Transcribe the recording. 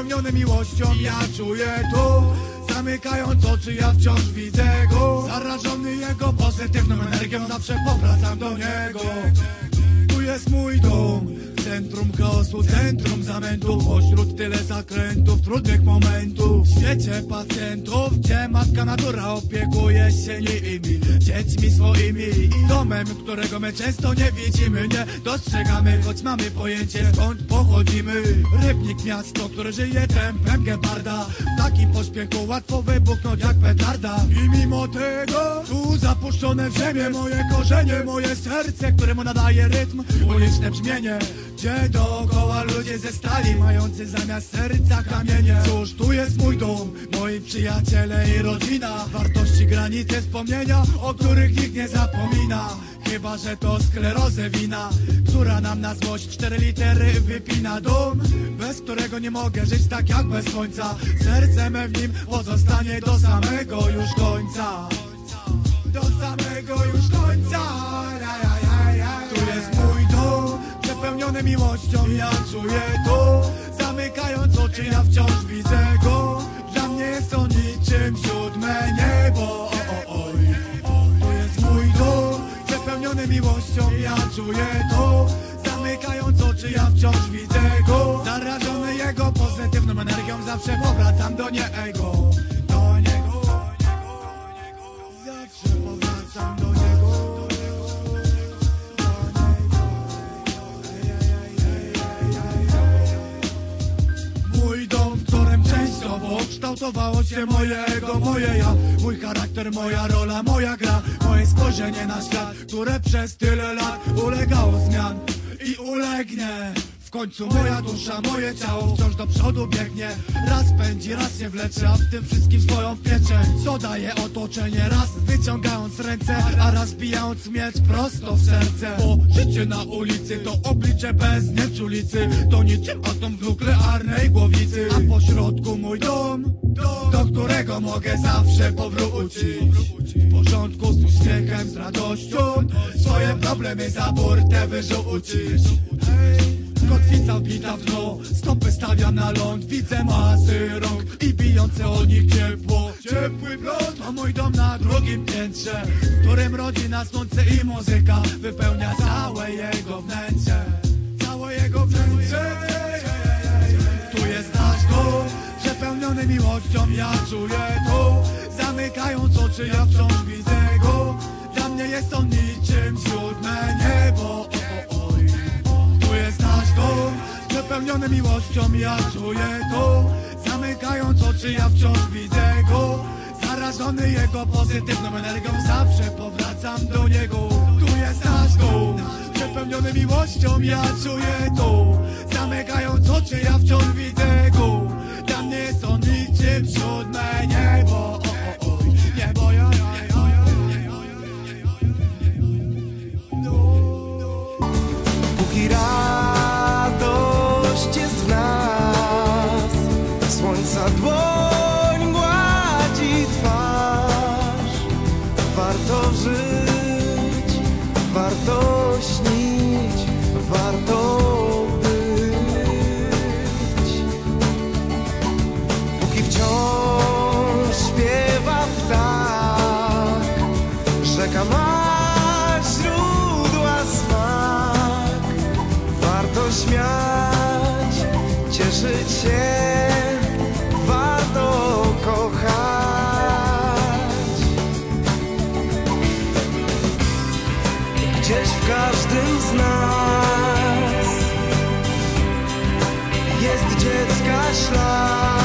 Przepełniony miłością ja czuję tu Zamykając oczy ja wciąż widzę go. Zarażony jego pozytywną energią Zawsze powracam do niego. Tu jest mój dom Centrum chaosu, centrum zamętu. Pośród tyle zakrętów, trudnych momentów. W świecie pacjentów, gdzie matka natura opiekuje się nimi. Dziećmi swoimi i domem, którego my często nie widzimy Nie dostrzegamy, choć mamy pojęcie skąd pochodzimy. Rybnik miasto, które żyje tempem geparda. W takim pośpiechu łatwo wybuchnąć jak petarda. I mimo tego, tu zapuszczone w ziemię Moje korzenie, moje serce, któremu nadaje rytm Uliczne brzmienie gdzie dookoła ludzie ze stali Mający zamiast serca kamienie. Cóż, tu jest mój dom Moi przyjaciele i rodzina. Wartości, granice, wspomnienia O których nikt nie zapomina. Chyba, że to sklerozę wina Która nam na złość cztery litery wypina. Dom, bez którego nie mogę żyć tak jak bez końca. Serce me w nim pozostanie do samego już końca Przepełniony miłością ja czuję to. Zamykając oczy ja wciąż widzę go. Dla mnie jest on niczym siódme niebo. O, o, oj. To jest mój dom. Przepełniony miłością ja czuję to. Zamykając oczy ja wciąż widzę go. Zarażony jego pozytywną energią Zawsze powracam do niego. Do niego Zawsze powracam do niego kształtowało się moje ego, moje ja. Mój charakter, moja rola, moja gra. Moje spojrzenie na świat, które przez tyle lat ulegało zmian I ulegnie w końcu moja dusza, moje ciało wciąż do przodu biegnie. Raz pędzi, raz się wlecze, a w tym wszystkim swoją pieczęć Dodaje otoczenie, raz wyciągając ręce A raz bijając miecz prosto w serce. Bo życie na ulicy to oblicze bez nieczulicy To niczym atom w nuklearnej głowicy. A po środku mój dom, do którego mogę zawsze powrócić. W porządku z uśmiechem, z radością Swoje problemy za burtę wyrzucić. Kotwica wbita w dno, stopy stawiam na ląd. Widzę masy rąk i bijące o nich ciepło. Ciepły prąd to mój dom na drugim piętrze. W którym rodzina, słońce i muzyka Wypełnia całe jego wnętrze. Całe jego wnętrze. Tu jest nasz dom, przepełniony miłością Ja czuję to, zamykając oczy Ja wciąż widzę go. Dla mnie jest on niczym siódme niebo przepełniony miłością ja czuję to. Zamykając oczy ja wciąż widzę go. Zarażony jego pozytywną energią Zawsze powracam do niego. Tu jest nasz dom, przepełniony miłością ja czuję to. Zamykając oczy ja wciąż widzę go. Dla mnie on niczym siódme niebo słońca dłoń gładzi twarz. Warto żyć, warto śnić, warto być. Póki wciąż śpiewa ptak, rzeka ma źródła smak. Warto śmiać, cieszyć się gdzieś w każdym z nas. Jest dziecka ślad.